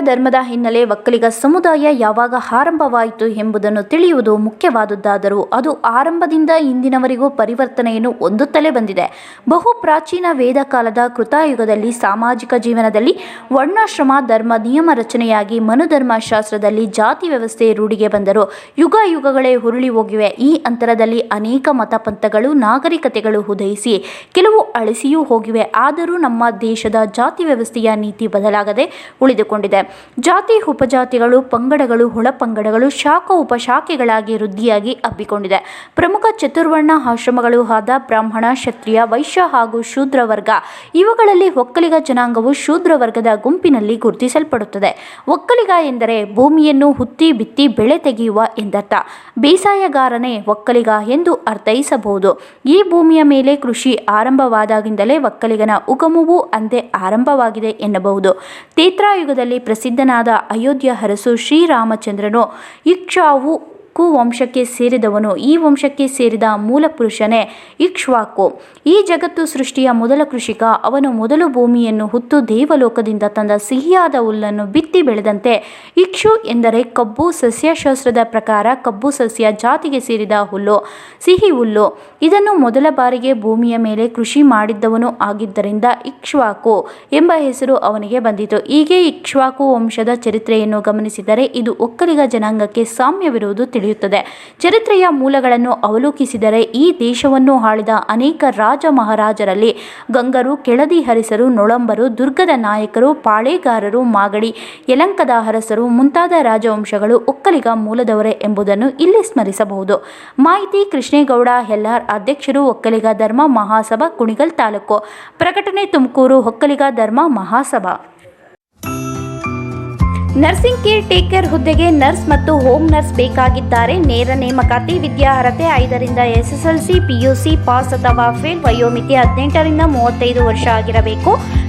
ಧರ್ಮದ ಹಿನ್ನೆಲೆ ಒಕ್ಕಲಿಗ ಸಮುದಾಯ ಯಾವಾಗ ಆರಂಭವಾಯಿತು ಎಂಬುದನ್ನು ತಿಳಿಯುವುದು ಮುಖ್ಯವಾದುದಾದರೂ ಅದು ಆರಂಭದಿಂದ ಇಂದಿನವರೆಗೂ ಪರಿವರ್ತನೆಯನ್ನು ಹೊಂದುತ್ತಲೇ ಬಂದಿದೆ. ಬಹು ಪ್ರಾಚೀನ ವೇದ ಕಾಲದ ಕೃತಾಯುಗದಲ್ಲಿ, ಸಾಮಾಜಿಕ ಜೀವನದಲ್ಲಿ, ವರ್ಣಾಶ್ರಮ, ಧರ್ಮ, ನಿಯಮ ರಚನೆಯಾಗಿ ಮನುಧರ್ಮ ಶಾಸ್ತ್ರದಲ್ಲಿ ಜಾತಿ ವ್ಯವಸ್ಥೆ ರೂಢಿಗೆ ಬಂದರು ಯುಗ ಯುಗಗಳೇ ಹುರುಳಿ ಹೋಗಿವೆ. ಈ ಅಂತರದಲ್ಲಿ ಅನೇಕ ಮತಪಂಥಗಳು, ನಾಗರಿಕತೆಗಳು ಉದಯಿಸಿ, ಕೆಲವು ಅಳಿಸಿಯೂ ಹೋಗಿವೆ. ಆದರೂ ನಮ್ಮ ದೇಶದ ಜಾತಿ ವ್ಯವಸ್ಥೆಯ ನೀತಿ ಬದಲಾಗದೆ ಉಳಿದುಕೊಂಡಿದೆ. ಜಾತಿ, ಉಪಜಾತಿಗಳು, ಪಂಗಡಗಳು ಒಳಪಂಗಡಗಳು ಶಾಖ, ಉಪಶಾಖೆಗಳಾಗಿ ವೃದ್ಧಿಯಾಗಿ ಹಬ್ಬಿಕೊಂಡಿದೆ ಪ್ರಮುಖ ಚತುರ್ವರ್ಣ ಆಶ್ರಮಗಳು ಆದ ಬ್ರಾಹ್ಮಣ, ಕ್ಷತ್ರಿಯ, ವೈಶ್ಯ ಹಾಗೂ ಶೂದ್ರ ವರ್ಗ. ಇವುಗಳಲ್ಲಿ ಒಕ್ಕಲಿಗ ಜನಾಂಗವು ಶೂದ್ರ ವರ್ಗದ ಗುಂಪಿನಲ್ಲಿ ಗುರುತಿಸಲ್ಪಡುತ್ತದೆ. ಒಕ್ಕಲಿಗ ಎಂದರೆ ಭೂಮಿಯನ್ನು ಹುತ್ತಿ ಬಿತ್ತಿ ಬೆಳೆ ತೆಗೆಯುವ ಎಂದರ್ಥ. ಬೇಸಾಯಗಾರನೇ ಒಕ್ಕಲಿಗ ಎಂದು ಅರ್ಥೈಸಬಹುದು. ಈ ಭೂಮಿಯ ಮೇಲೆ ಕೃಷಿ ಆರಂಭವಾದಾಗಿಂದಲೇ ಒಕ್ಕಲಿಗನ ಉಗಮವೂ ಅಂದೇ ಆರಂಭವಾಗಿದೆ ಎನ್ನಬಹುದು. ತೇತ್ರಾಯುಗದಲ್ಲಿ ಪ್ರಸಿದ್ಧನಾದ ಅಯೋಧ್ಯ ಅರಸು ಶ್ರೀರಾಮಚಂದ್ರನು ಇಕ್ಷಾವು ಕು ವಂಶಕ್ಕೆ ಸೇರಿದವನು ಈ ವಂಶಕ್ಕೆ ಸೇರಿದ ಮೂಲ ಪುರುಷನೇ ಇಕ್ಷ್ವಾಕು. ಈ ಜಗತ್ತು ಸೃಷ್ಟಿಯ ಮೊದಲ ಕೃಷಿಕ, ಅವನು ಮೊದಲು ಭೂಮಿಯನ್ನು ಹುತ್ತು ದೇವಲೋಕದಿಂದ ತಂದ ಸಿಹಿಯಾದ ಹುಲ್ಲನ್ನು ಬಿತ್ತಿ ಬೆಳೆದಂತೆ ಇಕ್ಷು ಎಂದರೆ ಕಬ್ಬು ಸಸ್ಯಶಾಸ್ತ್ರದ ಪ್ರಕಾರ ಕಬ್ಬು ಸಸ್ಯ ಜಾತಿಗೆ ಸೇರಿದ ಹುಲ್ಲು, ಸಿಹಿ ಹುಲ್ಲು. ಇದನ್ನು ಮೊದಲ ಬಾರಿಗೆ ಭೂಮಿಯ ಮೇಲೆ ಕೃಷಿ ಮಾಡಿದ್ದವನು ಆಗಿದ್ದರಿಂದ ಇಕ್ಷ್ವಾಕು ಎಂಬ ಹೆಸರು ಅವನಿಗೆ ಬಂದಿತು. ಹೀಗೆ ಇಕ್ಷ್ವಾಕು ವಂಶದ ಚರಿತ್ರೆಯನ್ನು ಗಮನಿಸಿದರೆ ಇದು ಒಕ್ಕಲಿಗ ಜನಾಂಗಕ್ಕೆ ಸಾಮ್ಯವಿರುವುದು ತಿಳಿಯುತ್ತದೆ ಚರಿತ್ರೆಯ ಮೂಲಗಳನ್ನು ಅವಲೋಕಿಸಿದರೆ ಈ ದೇಶವನ್ನು ಆಳಿದ ಅನೇಕ ರಾಜ ಮಹಾರಾಜರಲ್ಲಿ ಗಂಗರು, ಕೆಳದಿ ಹರಿಸರು, ನೊಳಂಬರು, ದುರ್ಗದ ನಾಯಕರು, ಪಾಳೇಗಾರರು, ಮಾಗಡಿ, ಯಲಂಕದ ಅರಸರು, ಮುಂತಾದ ರಾಜವಂಶಗಳು ಒಕ್ಕಲಿಗ ಮೂಲದವರೇ ಎಂಬುದನ್ನು ಇಲ್ಲಿ ಸ್ಮರಿಸಬಹುದು. ಮಾಹಿತಿ ಕೃಷ್ಣೇಗೌಡ ಹೆಲ್ಲಾರ್ ಅಧ್ಯಕ್ಷರು ಒಕ್ಕಲಿಗ ಧರ್ಮ ಮಹಾಸಭಾ ಕುಣಿಗಲ್ ತಾಲೂಕು. ಪ್ರಕಟಣೆ Tumakuru Vokkaliga Dharma Mahasabha. Nursing caretaker ಹುದ್ದೆಗೆ ನರ್ಸ್ ಮತ್ತು ಹೋಮ್ ನರ್ಸ್ ಬೇಕಾಗಿದ್ದಾರೆ. ನೇರ ನೇಮಕಾತಿ, ವಿದ್ಯಾರ್ಹತೆ ಐದರಿಂದ ಎಸ್ಎಸ್ಎಲ್ಸಿ, ಪಿಯುಸಿ, ಪಾಸ್ ಅಥವಾ ಫೇಲ್ ವಯೋಮಿತಿ ಹದಿನೆಂಟರಿಂದ ಮೂವತ್ತೈದು ವರ್ಷ ಆಗಿರಬೇಕು.